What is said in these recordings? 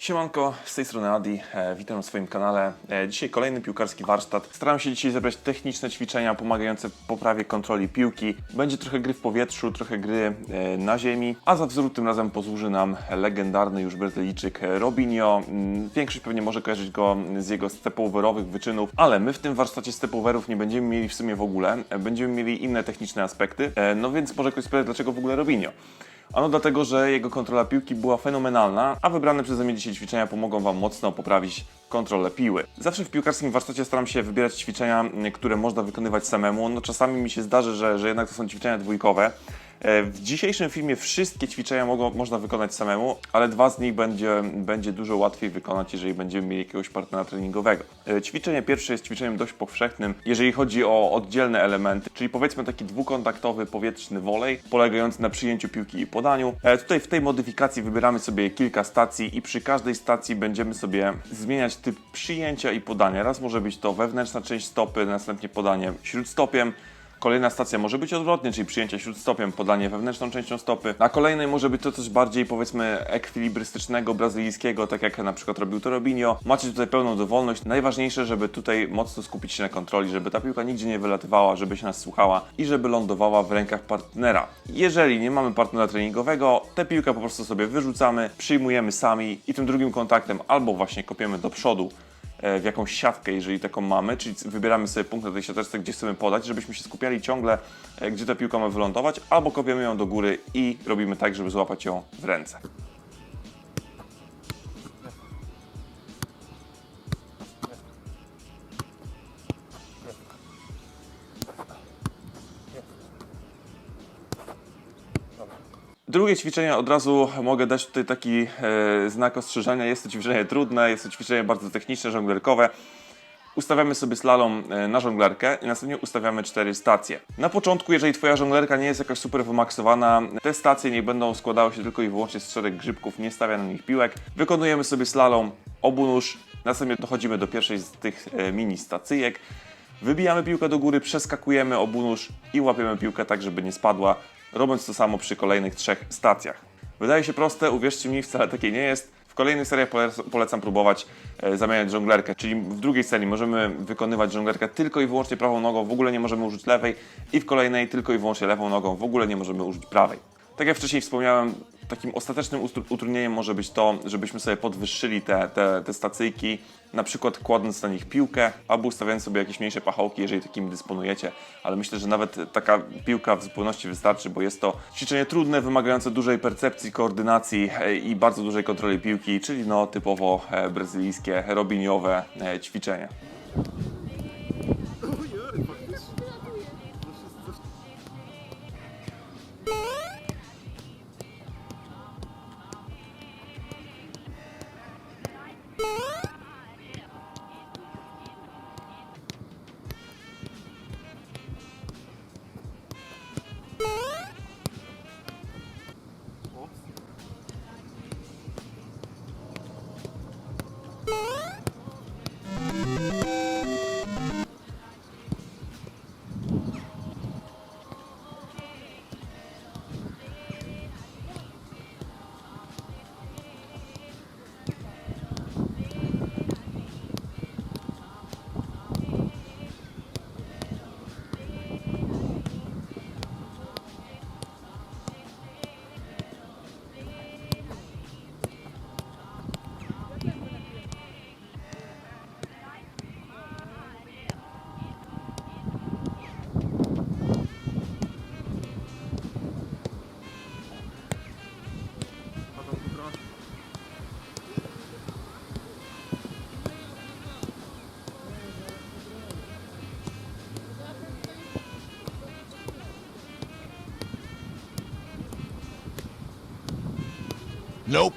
Siemanko, z tej strony Adi, e, witam na swoim kanale. E, dzisiaj kolejny piłkarski warsztat. Staram się dzisiaj zebrać techniczne ćwiczenia pomagające poprawie kontroli piłki. Będzie trochę gry w powietrzu, trochę gry e, na ziemi, a za wzór tym razem posłuży nam legendarny już Brazylijczyk Robinho. Mm, Większość pewnie może kojarzyć go z jego stepoverowych wyczynów, ale my w tym warsztacie stepoverów nie będziemy mieli w sumie w ogóle. E, Będziemy mieli inne techniczne aspekty, E, no więc może ktoś spytać, dlaczego w ogóle Robinho? Ano dlatego, że jego kontrola piłki była fenomenalna, a wybrane przeze mnie dzisiaj ćwiczenia pomogą Wam mocno poprawić kontrolę piły. Zawsze w piłkarskim warsztacie staram się wybierać ćwiczenia, które można wykonywać samemu. No czasami mi się zdarzy, że, że jednak to są ćwiczenia dwójkowe. E, W dzisiejszym filmie wszystkie ćwiczenia mogą, można wykonać samemu, ale dwa z nich będzie, będzie dużo łatwiej wykonać, jeżeli będziemy mieli jakiegoś partnera treningowego. E, Ćwiczenie pierwsze jest ćwiczeniem dość powszechnym, jeżeli chodzi o oddzielne elementy, czyli powiedzmy taki dwukontaktowy powietrzny wolej, polegający na przyjęciu piłki i podaniu. E, Tutaj w tej modyfikacji wybieramy sobie kilka stacji i przy każdej stacji będziemy sobie zmieniać typ przyjęcia i podania. Raz może być to wewnętrzna część stopy, następnie podanie śródstopiem, Kolejna stacja może być odwrotnie, czyli przyjęcie śródstopiem, podanie wewnętrzną częścią stopy. Na kolejnej może być to coś bardziej powiedzmy ekwilibrystycznego, brazylijskiego, tak jak na przykład robił to Robinho. Macie tutaj pełną dowolność. Najważniejsze, żeby tutaj mocno skupić się na kontroli, żeby ta piłka nigdzie nie wylatywała, żeby się nas słuchała i żeby lądowała w rękach partnera. Jeżeli nie mamy partnera treningowego, tę piłkę po prostu sobie wyrzucamy, przyjmujemy sami i tym drugim kontaktem albo właśnie kopiemy do przodu, w jakąś siatkę, jeżeli taką mamy, czyli wybieramy sobie punkt na tej siateczce, gdzie chcemy podać, żebyśmy się skupiali ciągle, e, gdzie ta piłka ma wylądować, albo kopiemy ją do góry i robimy tak, żeby złapać ją w ręce. Drugie ćwiczenie od razu mogę dać tutaj taki e, znak ostrzeżenia. Jest to ćwiczenie trudne, jest to ćwiczenie bardzo techniczne, żonglerkowe. Ustawiamy sobie slalom e, na żonglerkę i następnie ustawiamy cztery stacje. Na początku, jeżeli Twoja żonglerka nie jest jakoś super wymaksowana, te stacje nie będą składały się tylko i wyłącznie z czterech grzybków, nie stawia na nich piłek. Wykonujemy sobie slalom obu nóż, następnie dochodzimy do pierwszej z tych e, mini stacyjek. Wybijamy piłkę do góry, przeskakujemy obu nóż i łapiemy piłkę tak, żeby nie spadła, robiąc to samo przy kolejnych trzech stacjach. Wydaje się proste, uwierzcie mi, wcale takie nie jest. W kolejnych seriach polec- polecam próbować e, zamieniać żonglerkę, czyli w drugiej serii możemy wykonywać żonglerkę tylko i wyłącznie prawą nogą, w ogóle nie możemy użyć lewej i w kolejnej tylko i wyłącznie lewą nogą, w ogóle nie możemy użyć prawej. Tak jak wcześniej wspomniałem, takim ostatecznym utrudnieniem może być to, żebyśmy sobie podwyższyli te, te, te stacyjki, na przykład kładąc na nich piłkę, albo ustawiając sobie jakieś mniejsze pachołki, jeżeli takimi dysponujecie, ale myślę, że nawet taka piłka w zupełności wystarczy, bo jest to ćwiczenie trudne, wymagające dużej percepcji, koordynacji e, i bardzo dużej kontroli piłki, czyli no typowo e, brazylijskie, robiniowe e, ćwiczenie. Nope.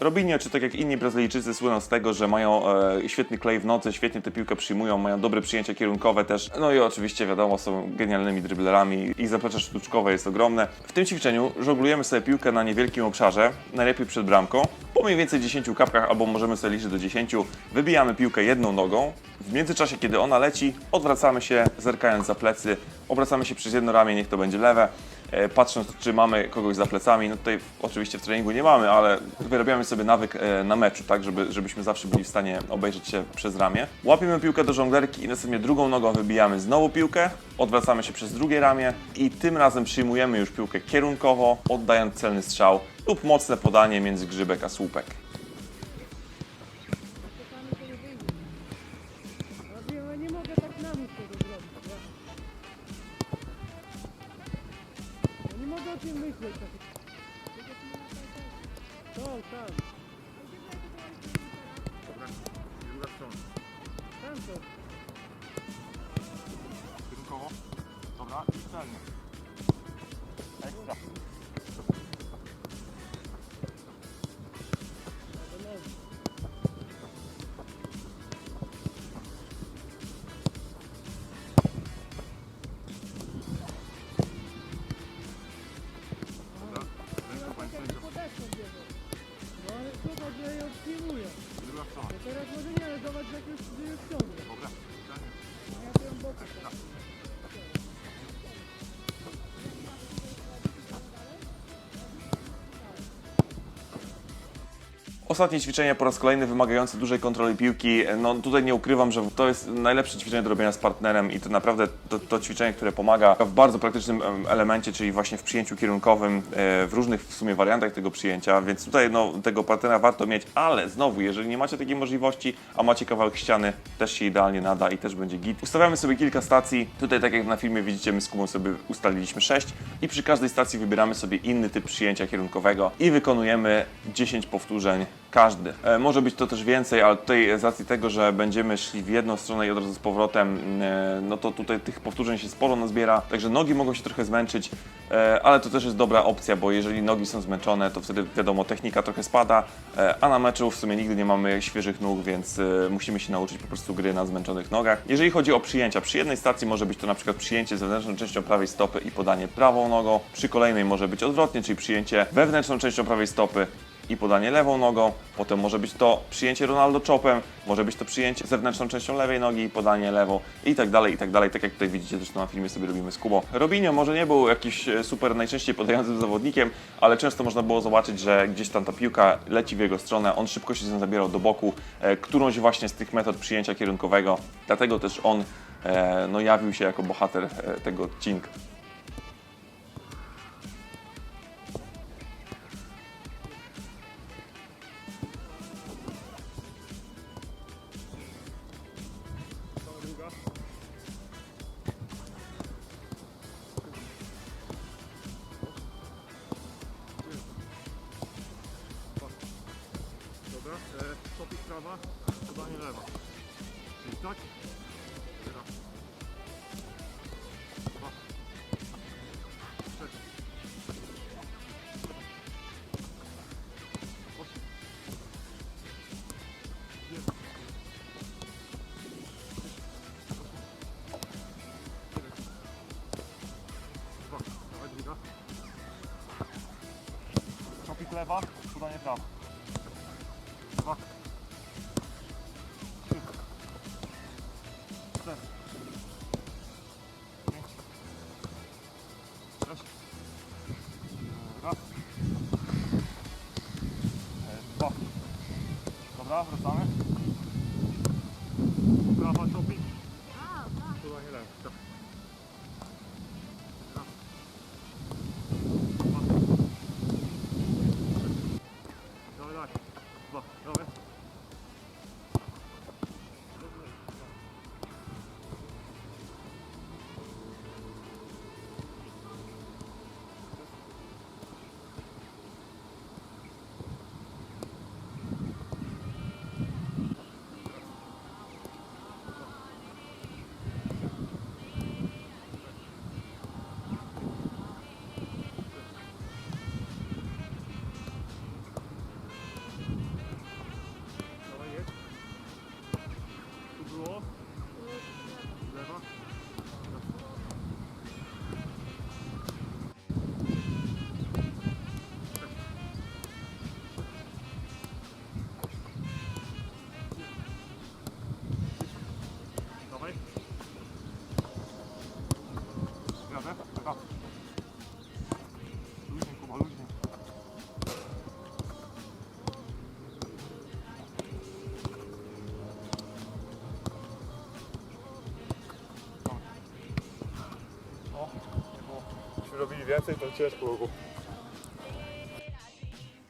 Robinho, czy tak jak inni Brazylijczycy, słyną z tego, że mają e, świetny klej w nocy, świetnie tę piłkę przyjmują, mają dobre przyjęcia kierunkowe też. No i oczywiście wiadomo, są genialnymi driblerami i zaplecze sztuczkowe jest ogromne. W tym ćwiczeniu żonglujemy sobie piłkę na niewielkim obszarze, najlepiej przed bramką. Po mniej więcej 10 kapkach, albo możemy sobie liczyć do 10, wybijamy piłkę jedną nogą. W międzyczasie, kiedy ona leci, odwracamy się, zerkając za plecy, obracamy się przez jedno ramię, niech to będzie lewe. E, patrząc, czy mamy kogoś za plecami. No tutaj oczywiście w treningu nie mamy, ale wyrabiamy sobie nawyk e, na meczu, tak, żeby, żebyśmy zawsze byli w stanie obejrzeć się przez ramię. Łapiemy piłkę do żonglerki i następnie drugą nogą wybijamy znowu piłkę, odwracamy się przez drugie ramię i tym razem przyjmujemy już piłkę kierunkowo, oddając celny strzał lub mocne podanie między grzybek a słupek. Celnie. Ekstra. No, tak ale zobacz, że ją przyjmuję. Druga strona. No teraz może nie, ale zobacz, jak już już ciągle. Dobra, Ja to ją bokiem tak. Ostatnie ćwiczenie po raz kolejny wymagające dużej kontroli piłki. No tutaj nie ukrywam, że to jest najlepsze ćwiczenie do robienia z partnerem i to naprawdę to, to ćwiczenie, które pomaga w bardzo praktycznym em, elemencie, czyli właśnie w przyjęciu kierunkowym, e, w różnych w sumie wariantach tego przyjęcia, więc tutaj no, tego partnera warto mieć, ale znowu, jeżeli nie macie takiej możliwości, a macie kawałek ściany, też się idealnie nada i też będzie git. Ustawiamy sobie kilka stacji. Tutaj tak jak na filmie widzicie, my z Kubą sobie ustaliliśmy 6 i przy każdej stacji wybieramy sobie inny typ przyjęcia kierunkowego i wykonujemy 10 powtórzeń każdy. E, może być to też więcej, ale tutaj z racji tego, że będziemy szli w jedną stronę i od razu z powrotem, e, no to tutaj tych powtórzeń się sporo nazbiera, także nogi mogą się trochę zmęczyć, e, ale to też jest dobra opcja, bo jeżeli nogi są zmęczone, to wtedy wiadomo, technika trochę spada, a na meczu w sumie nigdy nie mamy świeżych nóg, więc musimy się nauczyć po prostu gry na zmęczonych nogach. Jeżeli chodzi o przyjęcia, przy jednej stacji może być to na przykład przyjęcie zewnętrzną częścią prawej stopy i podanie prawą nogą, przy kolejnej może być odwrotnie, czyli przyjęcie wewnętrzną częścią prawej stopy i podanie lewą nogą, potem może być to przyjęcie Ronaldo chopem, może być to przyjęcie zewnętrzną częścią lewej nogi i podanie lewą i tak dalej, i tak dalej, tak jak tutaj widzicie zresztą na filmie sobie robimy z Kubą. Robinho może nie był jakiś e, super najczęściej podającym zawodnikiem, ale często można było zobaczyć, że gdzieś tam ta piłka leci w jego stronę, on szybko się z nią zabierał do boku, e, którąś właśnie z tych metod przyjęcia kierunkowego, dlatego też on e, no, jawił się jako bohater e, tego odcinka. Podanie lewa. Czyli tak. Raz. Dwa. Trzy. Osiem. Dziewięć. Lewa, podanie prawa. Dwa. Cztery. Więcej, to ciężko było.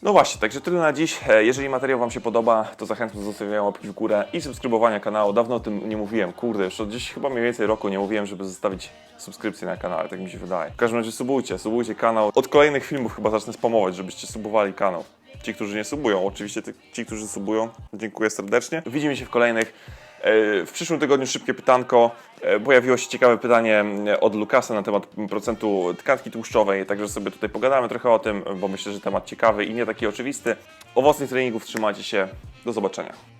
No właśnie, także tyle na dziś. E, Jeżeli materiał Wam się podoba, to zachęcam do zostawienia łapki w górę i subskrybowania kanału. Dawno o tym nie mówiłem, kurde, już od gdzieś chyba mniej więcej roku nie mówiłem, żeby zostawić subskrypcję na kanale, tak mi się wydaje. W każdym razie subujcie, subujcie kanał. Od kolejnych filmów chyba zacznę spamować, żebyście subowali kanał. Ci, którzy nie subują, oczywiście ci, którzy subują, dziękuję serdecznie. Widzimy się w kolejnych. E, W przyszłym tygodniu szybkie pytanko. E, Pojawiło się ciekawe pytanie od Lukasa na temat procentu tkanki tłuszczowej, także sobie tutaj pogadamy trochę o tym, bo myślę, że temat ciekawy i nie taki oczywisty. Owocnych treningów, trzymajcie się, do zobaczenia.